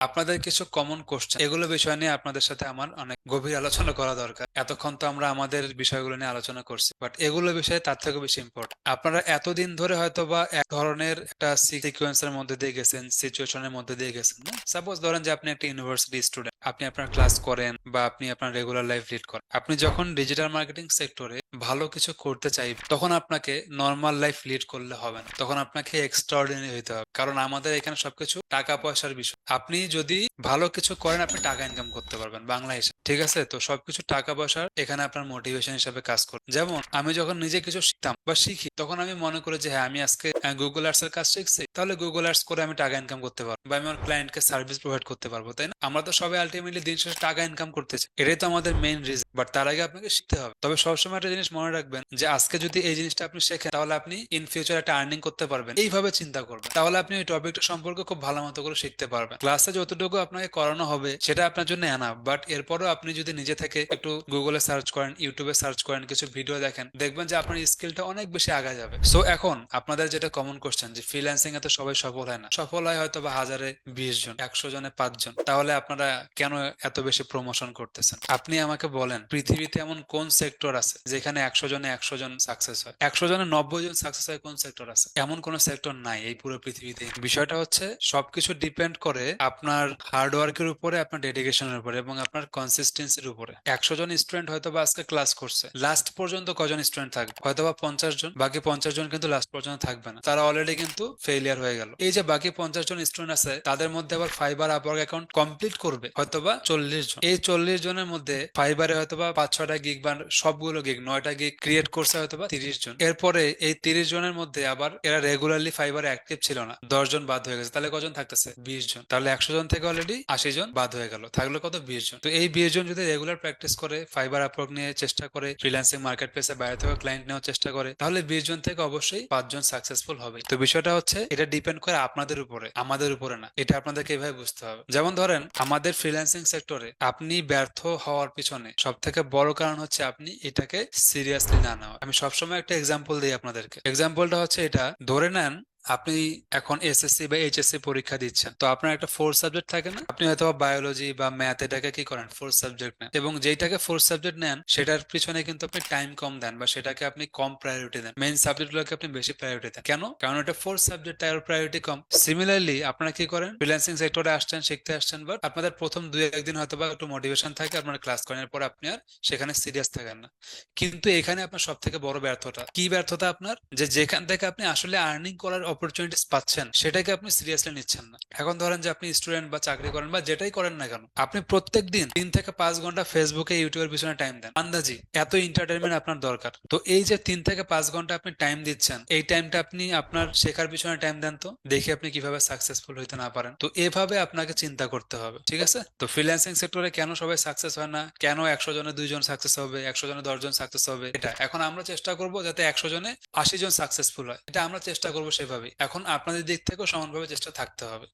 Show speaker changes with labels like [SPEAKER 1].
[SPEAKER 1] আপনাদের কিছু common question এগুলো বিষয় নিয়ে আপনাদের সাথে আমার অনেক গভীর আলোচনা করা দরকার। এতক্ষণ তো আমরা আমাদের বিষয়গুলো নিয়ে আলোচনা করছি বাট এগুলো বিষয়ে তার থেকে বেশি ইম্পর্টেন্ট আপনারা এতদিন ধরে হয়তো বা এক ধরনের একটা সিকুয়েন্সের মধ্যে দিয়ে গেছেন সিচুয়েশনের মধ্যে দিয়ে গেছেন। সাপোজ ধরেন যে আপনি একটা ইউনিভার্সিটি স্টুডেন্ট আপনি আপনার ক্লাস করেন বা আপনি আপনার রেগুলার লাইফ লিড করেন। আপনি যখন ডিজিটাল মার্কেটিং সেক্টরে ভালো কিছু করতে চাই, তখন আপনাকে নর্মাল লাইফ লিড করলে হবে না। তখন আপনাকে এক্সট্রাঅর্ডিনারি হইতে হবে। কারণ আমাদের এখানে সবকিছু টাকা পয়সার বিষয়। আপনি যদি ভালো কিছু করেন, আপনি টাকা ইনকাম করতে পারবেন বাংলা হিসেবে ঠিক আছে? তো সবকিছু টাকা পয়সার এখানে আপনার মোটিভেশন হিসেবে কাজ করে যেমন, আমি যখন নিজে কিছু শিখতাম বা শিখি, তখন আমি মনে করি যে হ্যাঁ আমি আজকে গুগল আর্টস এর কাজ শিখছি। তাহলে গুগল আর্টস করে আমি টাকা ইনকাম করতে পারব বা আমি আমার ক্লায়েন্টকে সার্ভিস প্রোভাইড করতে পারব, তাই না? আমরা তো সবাই আলটিমেটলি দিন শেষে টাকা ইনকাম করতে চাই। এটাই তো আমাদের মেইন রিজন বাট তার আগে আপনাকে শিখতে হবে। তবে সবসময় একটা জিনিস মনে রাখবেন যে আজকে যদি এই জিনিসটা আপনি শেখেন, তাহলে আপনি ইন ফিউচার একটা আর্নিং করতে পারবেন। এইভাবে চিন্তা করবেন। তাহলে আপনি ওই টপিকটা সম্পর্কে খুব ভালো মতো করে শিখতে পারবেন। ক্লাসে যতটুকু আপনাকে করানো হবে, সেটা আপনার জন্য এনাফ বাট এরপরও আপনি যদি নিজে থেকে একটু গুগলে সার্চ করেন ইউটিউবে সার্চ করেন, কিছু ভিডিও দেখেন, দেখবেন যে আপনার স্কিলটা অনেক বেশি আগা যাবে। সো এখন আপনাদের যেটা কমন কোশ্চেন যে ফ্রিল্যান্সিং এ তো সবাই সফল হয় না। সফল হয় হয়তো বা হাজারে বিশ জন, একশো জনে পাঁচজন তাহলে আপনারা কেন এত বেশি প্রমোশন করতেছেন? আপনি আমাকে বলেন, পৃথিবীতে এমন কোন সেক্টর আছে যেখানে একশো জনে একশো জন সাকসেস হয়। একশো জনে নব্বই জন সাকসেস হয় কোন সেক্টর আছে? এমন কোন সেক্টর নাই এই পুরো পৃথিবীতে। বিষয়টা হচ্ছে সবকিছু ডিপেন্ড করে আপনার হার্ড ওয়ার্কের উপরে, আপনার ডেডিকেশনের উপরে এবং আপনার কনসিস্টেন্সির উপরে। একশো জন স্টুডেন্ট হয়তো বা আজকে ক্লাস করছে। লাস্ট পর্যন্ত কজন স্টুডেন্ট থাকবে? হয়তো বা পঞ্চাশ জন, বাকি পঞ্চাশ জন কিন্তু লাস্ট পর্যন্ত থাকবে না। তারা অলরেডি কিন্তু ফেলিয়ার হয়ে গেল। এই যে বাকি পঞ্চাশ জন স্টুডেন্ট আছে, তাদের মধ্যে আবার ফাইবার আপওয়ার্ক অ্যাকাউন্ট কমপ্লিট করবে হয়তো বা চল্লিশ জন। এই চল্লিশ জনের মধ্যে ফাইবারে হয়তো বা পাঁচ ছটা গিগ বা সবগুলো গিগ নয়টা গিগ ক্রিয়েট করছে হয়তো বা তিরিশ জন। এরপরে এই তিরিশ জনের মধ্যে আবার এরা রেগুলারলি ফাইবারে অ্যাক্টিভ ছিল না। দশ জন বাদ হয়ে গেছে। তাহলে কজন থাকতেছে? বিশ জন। তাহলে একশো জন থেকে অলরেডি আশি জন বাদ হয়ে গেল। থাকল কত? বিশ জন। তো এই বিশ জন যদি রেগুলার প্র্যাকটিস করে ফাইবার আপওয়ার্ক নিয়ে চেষ্টা করে ফ্রিল্যান্সিং মার্কেট প্লেসে বাইরে থেকে ক্লায়েন্ট নেওয়ার চেষ্টা করে, তাহলে বিশ জন থেকে অবশ্যই পাঁচজন সাকসেসফুল হবে। তো বিষয়টা হচ্ছে, এটা ডিপেন্ড করে আপনাদের উপরে, আমাদের উপরে না। এটা আপনাদেরকে এভাবে বুঝতে হবে। যেমন ধরেন, আমাদের ফ্রিল্যান্সিং সেক্টরে আপনি ব্যর্থ হওয়ার পিছনে সব থেকে বড় কারণ হচ্ছে আপনি এটাকে সিরিয়াসলি না নেওয়া। আমি সবসময় একটা এক্সাম্পল দিই আপনাদেরকে। এক্সাম্পলটা হচ্ছে এটা। ধরে নেন আপনি এখন এসএসসি বা এইচএসসি পরীক্ষা দিচ্ছেন। তো আপনার একটা ফোর সাবজেক্ট থাকে না? আপনি হয়তো বায়োলজি বা ম্যাথ এটাকে কি করেন? ফোর সাবজেক্ট নেন। এবং যেটাকে ফোর সাবজেক্ট নেন, সেটার পিছনে কিন্তু আপনি টাইম কম দেন বা সেটাকে আপনি কম প্রায়োরিটি দেন। মেইন সাবজেক্ট গুলোকে আপনি বেশি প্রায়োরিটি দেন। কেন? কারণ এটা ফোর সাবজেক্ট তার প্রায়োরিটি কম। সিমিলারলি আপনারা কি করেন? ফ্রিল্যান্সিং সেক্টরে আসছেন, শিখতে আসছেন বাট আপনাদের প্রথম দুই একদিন হয়তো বা একটু মোটিভেশন থাকে, আপনার ক্লাস করেন এরপর আপনি আর সেখানে সিরিয়াস থাকেন না। কিন্তু এখানে আপনার সব থেকে বড় ব্যর্থতা। কি ব্যর্থতা আপনার? যে যেখান থেকে আপনি আসলে আর্নিং করার অপরচুনিটিস পাচ্ছেন, সেটাকে আপনি সিরিয়াসলি নিচ্ছেন না। এখন ধরেন যে আপনি স্টুডেন্ট বা চাকরি করেন বা যেটাই করেন না কেন, আপনি প্রত্যেক দিন তিন থেকে পাঁচ ঘণ্টা ফেসবুকে ইউটিউবের পিছনে টাইম দেন। আন্দাজি, এত এন্টারটেনমেন্ট আপনার দরকার। তো এই যে তিন থেকে পাঁচ ঘণ্টা আপনি টাইম দিচ্ছেন, এই টাইমটা আপনি আপনার শেখার পিছনে টাইম দেন তো, দেখি আপনি কীভাবে সাকসেসফুল হইতে না পারেন। তো এভাবে আপনাকে চিন্তা করতে হবে, ঠিক আছে? তো ফ্রিল্যান্সিং সেক্টরে কেন সবাই সাকসেস হয় না? কেন একশো জনে দুইজন সাকসেস হবে? একশো জনে দশজন সাকসেস হবে? এটা এখন আমরা চেষ্টা করব যাতে একশো জনে আশি জন সাকসেসফুল হয়। এটা আমরা চেষ্টা করব সেভাবে। এখন আপনাদের দিক থেকেও সমানভাবে চেষ্টা থাকতে হবে।